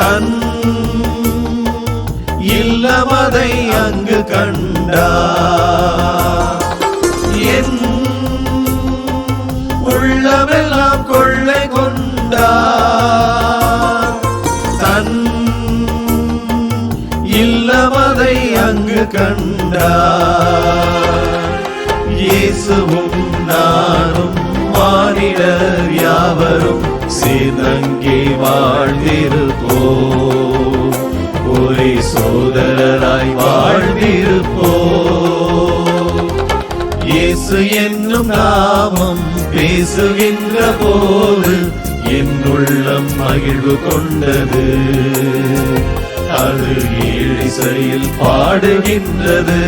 தன் இல்லமதை அங்கு கண்டா. என் உள்ளமெல்லாம் கொள்ளை கொண்டா. தன் இல்லமதை அங்கு கண்டா. இயேசுவும் நானும் மானிடர் யாவரும் சேர்ந்தங்கே வாழ்ந்திருப்போ. ஒரே சோதரராய் வாழ்ந்திருப்போ. இயேசு என்னும் நாமம் பேசுகின்ற போது என் உள்ளம் மகிழ்வு கொண்டது. அது ஏழிசையில் பாடுகின்றது.